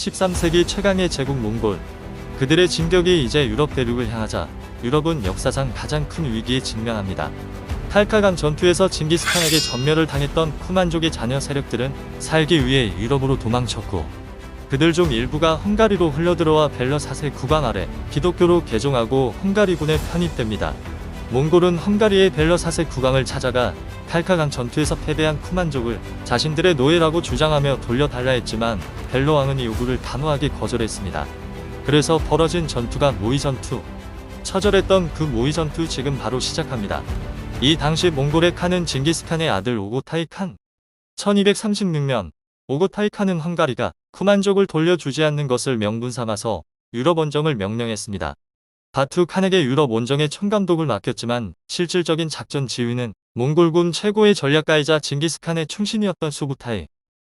13세기 최강의 제국 몽골. 그들의 진격이 이제 유럽 대륙을 향하자 유럽은 역사상 가장 큰 위기에 직면합니다. 탈카강 전투에서 징기스칸에게 전멸을 당했던 쿠만족의 자녀 세력들은 살기 위해 유럽으로 도망쳤고 그들 중 일부가 헝가리로 흘러들어와 벨러 사세 국왕 아래 기독교로 개종하고 헝가리군에 편입됩니다. 몽골은 헝가리의 벨러사세 국왕을 찾아가 탈카강 전투에서 패배한 쿠만족을 자신들의 노예라고 주장하며 돌려달라 했지만 벨로 왕은 이 요구를 단호하게 거절했습니다. 그래서 벌어진 전투가 모의 전투. 처절했던 그 모의 전투 지금 바로 시작합니다. 이 당시 몽골의 칸은 징기스칸의 아들 오고타이 칸. 1236년 오고타이 칸은 헝가리가 쿠만족을 돌려주지 않는 것을 명분 삼아서 유럽 원정을 명령했습니다. 바투 칸에게 유럽 원정의 총감독을 맡겼지만 실질적인 작전 지휘는 몽골군 최고의 전략가이자 징기스칸의 충신이었던 수부타이.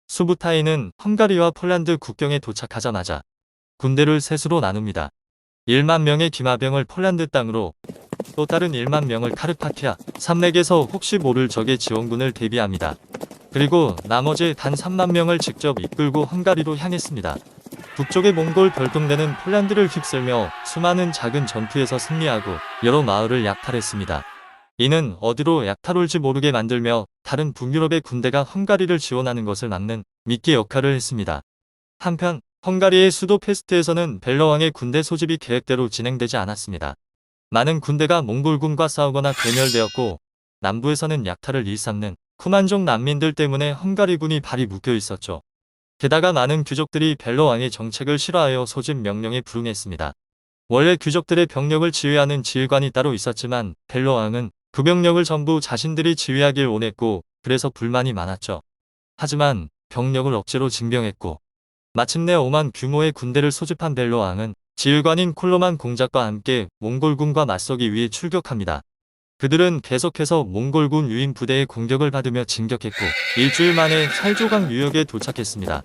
수부타이는 헝가리와 폴란드 국경에 도착하자마자 군대를 셋으로 나눕니다. 1만 명의 기마병을 폴란드 땅으로 또 다른 1만 명을 카르파티아 삼렉에서 혹시 모를 적의 지원군을 대비합니다. 그리고 나머지 단 3만 명을 직접 이끌고 헝가리로 향했습니다. 북쪽의 몽골 별동대는 폴란드를 휩쓸며 수많은 작은 전투에서 승리하고 여러 마을을 약탈했습니다. 이는 어디로 약탈올지 모르게 만들며 다른 북유럽의 군대가 헝가리를 지원하는 것을 막는 미끼 역할을 했습니다. 한편 헝가리의 수도 페스트에서는 벨러왕의 군대 소집이 계획대로 진행되지 않았습니다. 많은 군대가 몽골군과 싸우거나 괴멸되었고 남부에서는 약탈을 일삼는 쿠만족 난민들 때문에 헝가리군이 발이 묶여 있었죠. 게다가 많은 귀족들이 벨러왕의 정책을 싫어하여 소집 명령에 불응했습니다. 원래 귀족들의 병력을 지휘하는 지휘관이 따로 있었지만 벨러왕은 그 병력을 전부 자신들이 지휘하길 원했고 그래서 불만이 많았죠. 하지만 병력을 억지로 징병했고 마침내 5만 규모의 군대를 소집한 벨로왕은 지휘관인 콜로만 공작과 함께 몽골군과 맞서기 위해 출격합니다. 그들은 계속해서 몽골군 유인 부대의 공격을 받으며 진격했고 일주일 만에 살조강 유역에 도착했습니다.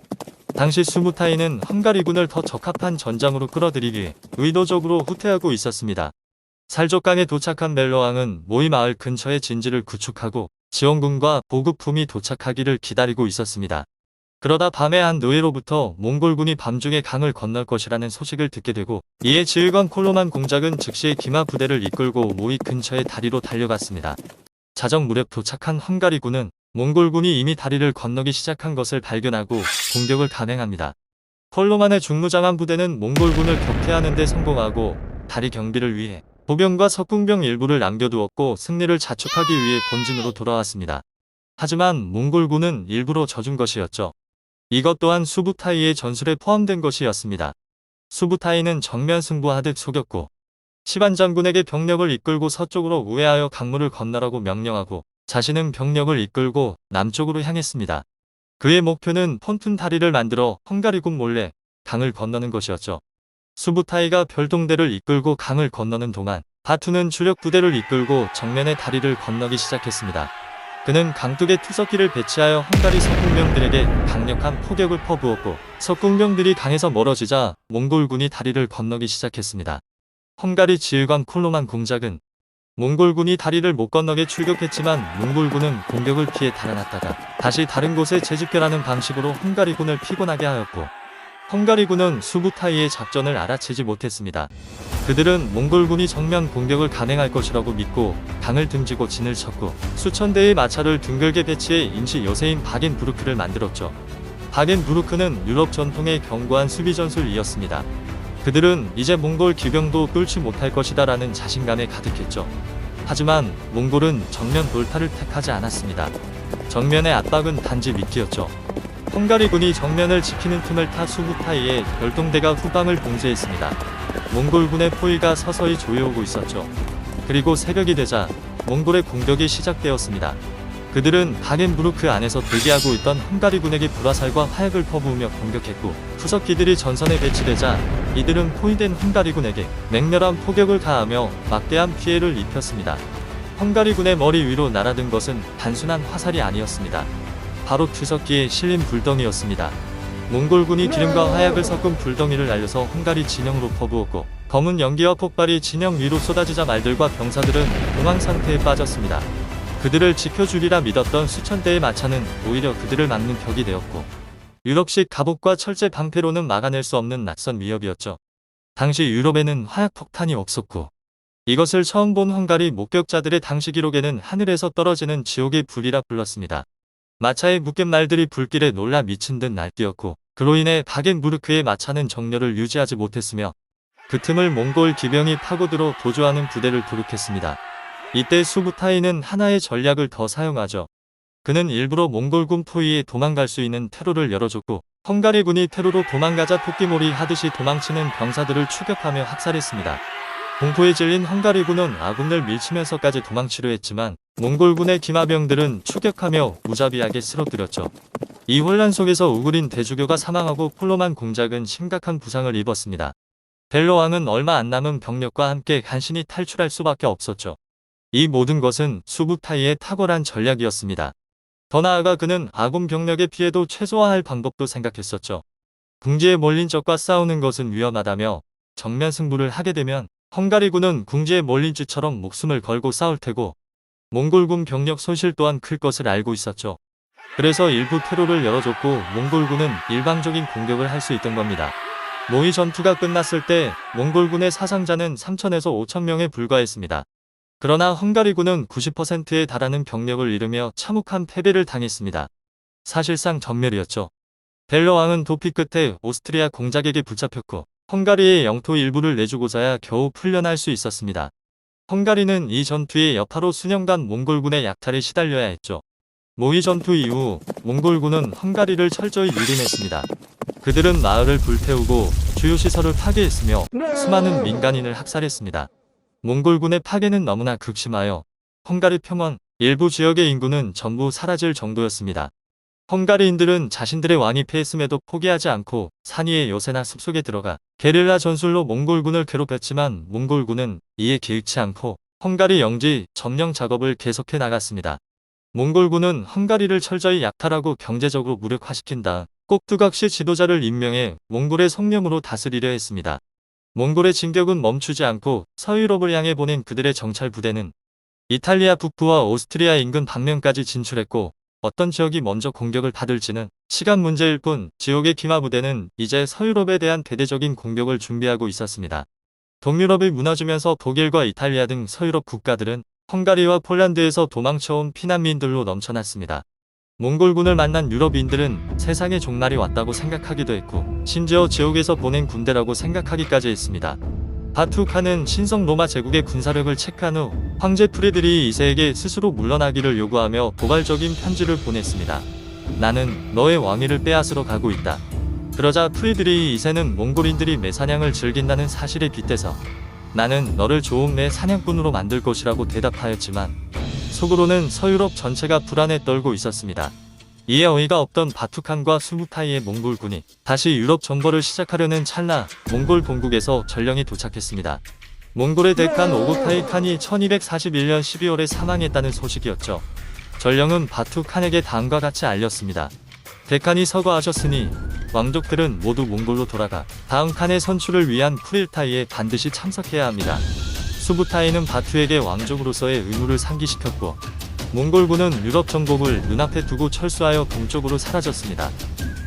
당시 수무타이는 헝가리군을 더 적합한 전장으로 끌어들이기 의도적으로 후퇴하고 있었습니다. 살족강에 도착한 멜로왕은 모이 마을 근처에 진지를 구축하고 지원군과 보급품이 도착하기를 기다리고 있었습니다. 그러다 밤에 한 노예로부터 몽골군이 밤중에 강을 건널 것이라는 소식을 듣게 되고 이에 지휘관 콜로만 공작은 즉시 기마 부대를 이끌고 모이 근처의 다리로 달려갔습니다. 자정 무렵 도착한 헝가리군은 몽골군이 이미 다리를 건너기 시작한 것을 발견하고 공격을 감행합니다. 콜로만의 중무장한 부대는 몽골군을 격퇴하는 데 성공하고 다리 경비를 위해 보병과 석궁병 일부를 남겨두었고 승리를 자축하기 위해 본진으로 돌아왔습니다. 하지만 몽골군은 일부러 져준 것이었죠. 이것 또한 수부타이의 전술에 포함된 것이었습니다. 수부타이는 정면 승부하듯 속였고 시반 장군에게 병력을 이끌고 서쪽으로 우회하여 강물을 건너라고 명령하고 자신은 병력을 이끌고 남쪽으로 향했습니다. 그의 목표는 폰툰 다리를 만들어 헝가리군 몰래 강을 건너는 것이었죠. 수부타이가 별동대를 이끌고 강을 건너는 동안 바투는 주력 부대를 이끌고 정면의 다리를 건너기 시작했습니다. 그는 강둑에 투석기를 배치하여 헝가리 석궁병들에게 강력한 포격을 퍼부었고 석궁병들이 강에서 멀어지자 몽골군이 다리를 건너기 시작했습니다. 헝가리 지휘관 콜로만 공작은 몽골군이 다리를 못 건너게 출격했지만 몽골군은 공격을 피해 달아났다가 다시 다른 곳에 재집결하는 방식으로 헝가리군을 피곤하게 하였고 헝가리군은 수부타이의 작전을 알아채지 못했습니다. 그들은 몽골군이 정면 공격을 감행할 것이라고 믿고 강을 등지고 진을 쳤고 수천 대의 마차를 둥글게 배치해 임시 요새인 바겐부르크를 만들었죠. 바겐부르크는 유럽 전통의 견고한 수비 전술이었습니다. 그들은 이제 몽골 기병도 뚫지 못할 것이다 라는 자신감에 가득했죠. 하지만 몽골은 정면 돌파를 택하지 않았습니다. 정면의 압박은 단지 미끼였죠. 헝가리군이 정면을 지키는 틈을 타 수부타이에 별동대가 후방을 봉쇄했습니다. 몽골군의 포위가 서서히 조여오고 있었죠. 그리고 새벽이 되자 몽골의 공격이 시작되었습니다. 그들은 바겐부르크 안에서 대기하고 있던 헝가리군에게 불화살과 화약을 퍼부으며 공격했고 후석기들이 전선에 배치되자 이들은 포위된 헝가리군에게 맹렬한 포격을 가하며 막대한 피해를 입혔습니다. 헝가리군의 머리 위로 날아든 것은 단순한 화살이 아니었습니다. 바로 투석기에 실린 불덩이였습니다. 몽골군이 기름과 화약을 섞은 불덩이를 날려서 헝가리 진영으로 퍼부었고 검은 연기와 폭발이 진영 위로 쏟아지자 말들과 병사들은 공황 상태에 빠졌습니다. 그들을 지켜주리라 믿었던 수천 대의 마차는 오히려 그들을 막는 벽이 되었고 유럽식 갑옷과 철제 방패로는 막아낼 수 없는 낯선 위협이었죠. 당시 유럽에는 화약 폭탄이 없었고 이것을 처음 본 헝가리 목격자들의 당시 기록에는 하늘에서 떨어지는 지옥의 불이라 불렀습니다. 마차의 묶인 말들이 불길에 놀라 미친 듯 날뛰었고 그로 인해 바겐부르크의 마차는 정렬을 유지하지 못했으며 그 틈을 몽골 기병이 파고들어 도주하는 부대를 도륙했습니다. 이때 수부타이는 하나의 전략을 더 사용하죠. 그는 일부러 몽골군 포위에 도망갈 수 있는 퇴로를 열어줬고 헝가리군이 퇴로로 도망가자 토끼몰이 하듯이 도망치는 병사들을 추격하며 학살했습니다. 공포에 질린 헝가리군은 아군을 밀치면서까지 도망치려 했지만 몽골군의 기마병들은 추격하며 무자비하게 쓰러뜨렸죠. 이 혼란 속에서 우그린 대주교가 사망하고 폴로만 공작은 심각한 부상을 입었습니다. 벨로 왕은 얼마 안 남은 병력과 함께 간신히 탈출할 수밖에 없었죠. 이 모든 것은 수부타이의 탁월한 전략이었습니다. 더 나아가 그는 아군 병력의 피해도 최소화할 방법도 생각했었죠. 궁지에 몰린 적과 싸우는 것은 위험하다며 정면 승부를 하게 되면 헝가리군은 궁지에 몰린 쥐처럼 목숨을 걸고 싸울 테고 몽골군 병력 손실 또한 클 것을 알고 있었죠. 그래서 일부 퇴로를 열어줬고 몽골군은 일방적인 공격을 할 수 있던 겁니다. 모의 전투가 끝났을 때 몽골군의 사상자는 3천에서 5천 명에 불과했습니다. 그러나 헝가리군은 90%에 달하는 병력을 잃으며 참혹한 패배를 당했습니다. 사실상 전멸이었죠. 벨러 왕은 도피 끝에 오스트리아 공작에게 붙잡혔고 헝가리의 영토 일부를 내주고자야 겨우 풀려날 수 있었습니다. 헝가리는 이 전투의 여파로 수년간 몽골군의 약탈에 시달려야 했죠. 모의 전투 이후 몽골군은 헝가리를 철저히 유린했습니다. 그들은 마을을 불태우고 주요 시설을 파괴했으며 수많은 민간인을 학살했습니다. 몽골군의 파괴는 너무나 극심하여 헝가리 평원 일부 지역의 인구는 전부 사라질 정도였습니다. 헝가리인들은 자신들의 왕이 패했음에도 포기하지 않고 산 위의 요새나 숲속에 들어가 게릴라 전술로 몽골군을 괴롭혔지만 몽골군은 이에 개의치 않고 헝가리 영지 점령 작업을 계속해 나갔습니다. 몽골군은 헝가리를 철저히 약탈하고 경제적으로 무력화시킨 다음 꼭두각시 지도자를 임명해 몽골의 성령으로 다스리려 했습니다. 몽골의 진격은 멈추지 않고 서유럽을 향해 보낸 그들의 정찰 부대는 이탈리아 북부와 오스트리아 인근 방면까지 진출했고 어떤 지역이 먼저 공격을 받을지는 시간 문제일 뿐 지옥의 기마 부대는 이제 서유럽에 대한 대대적인 공격을 준비하고 있었습니다. 동유럽이 무너지면서 독일과 이탈리아 등 서유럽 국가들은 헝가리와 폴란드에서 도망쳐온 피난민들로 넘쳐났습니다. 몽골군을 만난 유럽인들은 세상의 종말이 왔다고 생각하기도 했고 심지어 지옥에서 보낸 군대라고 생각하기까지 했습니다. 바투카는 신성 로마 제국의 군사력을 체크한 후 황제 프레드리 2세에게 스스로 물러나기를 요구하며 도발적인 편지를 보냈습니다. 나는 너의 왕위를 빼앗으러 가고 있다. 그러자 프레드리 2세는 몽골인들이 매사냥을 즐긴다는 사실에 빗대서 나는 너를 좋은 매 사냥꾼으로 만들 것이라고 대답하였지만 속으로는 서유럽 전체가 불안에 떨고 있었습니다. 이에 어이가 없던 바투칸과 수무타이의 몽골군이 다시 유럽 정벌을 시작하려는 찰나 몽골 본국에서 전령이 도착했습니다. 몽골의 대칸 오고타이 칸이 1241년 12월에 사망했다는 소식이었죠. 전령은 바투칸에게 다음과 같이 알렸습니다. 대칸이 서거하셨으니 왕족들은 모두 몽골로 돌아가 다음 칸의 선출을 위한 프릴타이에 반드시 참석해야 합니다. 수부타이는 바투에게 왕족으로서의 의무를 상기시켰고 몽골군은 유럽 정복을 눈앞에 두고 철수하여 동쪽으로 사라졌습니다.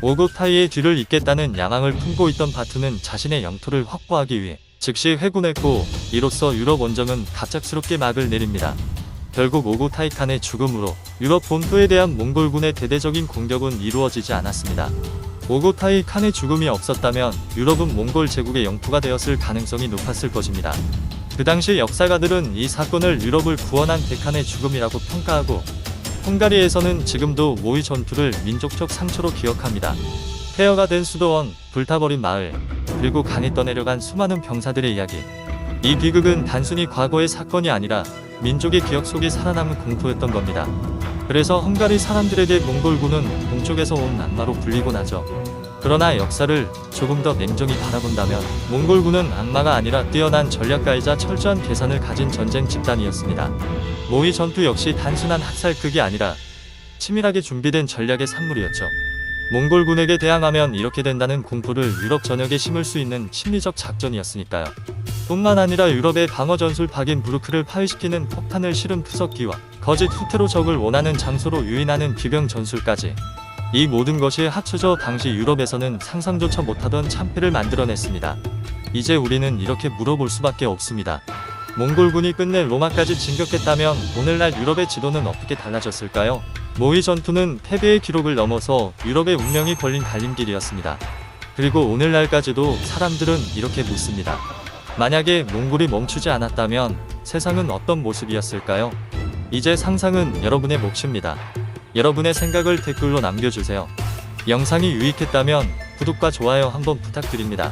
오고타이의 뒤를 잇겠다는 야망을 품고 있던 바투는 자신의 영토를 확보하기 위해 즉시 회군했고 이로써 유럽 원정은 갑작스럽게 막을 내립니다. 결국 오고타이 칸의 죽음으로 유럽 본토에 대한 몽골군의 대대적인 공격은 이루어지지 않았습니다. 오고타이 칸의 죽음이 없었다면 유럽은 몽골 제국의 영토가 되었을 가능성이 높았을 것입니다. 그 당시 역사가들은 이 사건을 유럽을 구원한 데칸의 죽음이라고 평가하고 헝가리에서는 지금도 모의 전투를 민족적 상처로 기억합니다. 폐허가 된 수도원, 불타버린 마을, 그리고 강에 떠내려간 수많은 병사들의 이야기. 이 비극은 단순히 과거의 사건이 아니라 민족의 기억 속에 살아남은 공포였던 겁니다. 그래서 헝가리 사람들에게 몽골군은 동쪽에서 온 악마로 불리곤 하죠. 그러나 역사를 조금 더 냉정히 바라본다면 몽골군은 악마가 아니라 뛰어난 전략가이자 철저한 계산을 가진 전쟁 집단이었습니다. 모의 전투 역시 단순한 학살극이 아니라 치밀하게 준비된 전략의 산물이었죠. 몽골군에게 대항하면 이렇게 된다는 공포를 유럽 전역에 심을 수 있는 심리적 작전이었으니까요. 뿐만 아니라 유럽의 방어 전술 박인 부르크를 파괴시키는 폭탄을 실은 푸석기와 거짓 후퇴로 적을 원하는 장소로 유인하는 기병 전술까지 이 모든 것이 합쳐져 당시 유럽에서는 상상조차 못하던 참패를 만들어냈습니다. 이제 우리는 이렇게 물어볼 수밖에 없습니다. 몽골군이 끝내 로마까지 진격했다면 오늘날 유럽의 지도는 어떻게 달라졌을까요? 모의 전투는 패배의 기록을 넘어서 유럽의 운명이 걸린 갈림길이었습니다. 그리고 오늘날까지도 사람들은 이렇게 묻습니다. 만약에 몽골이 멈추지 않았다면 세상은 어떤 모습이었을까요? 이제 상상은 여러분의 몫입니다. 여러분의 생각을 댓글로 남겨주세요. 영상이 유익했다면 구독과 좋아요 한번 부탁드립니다.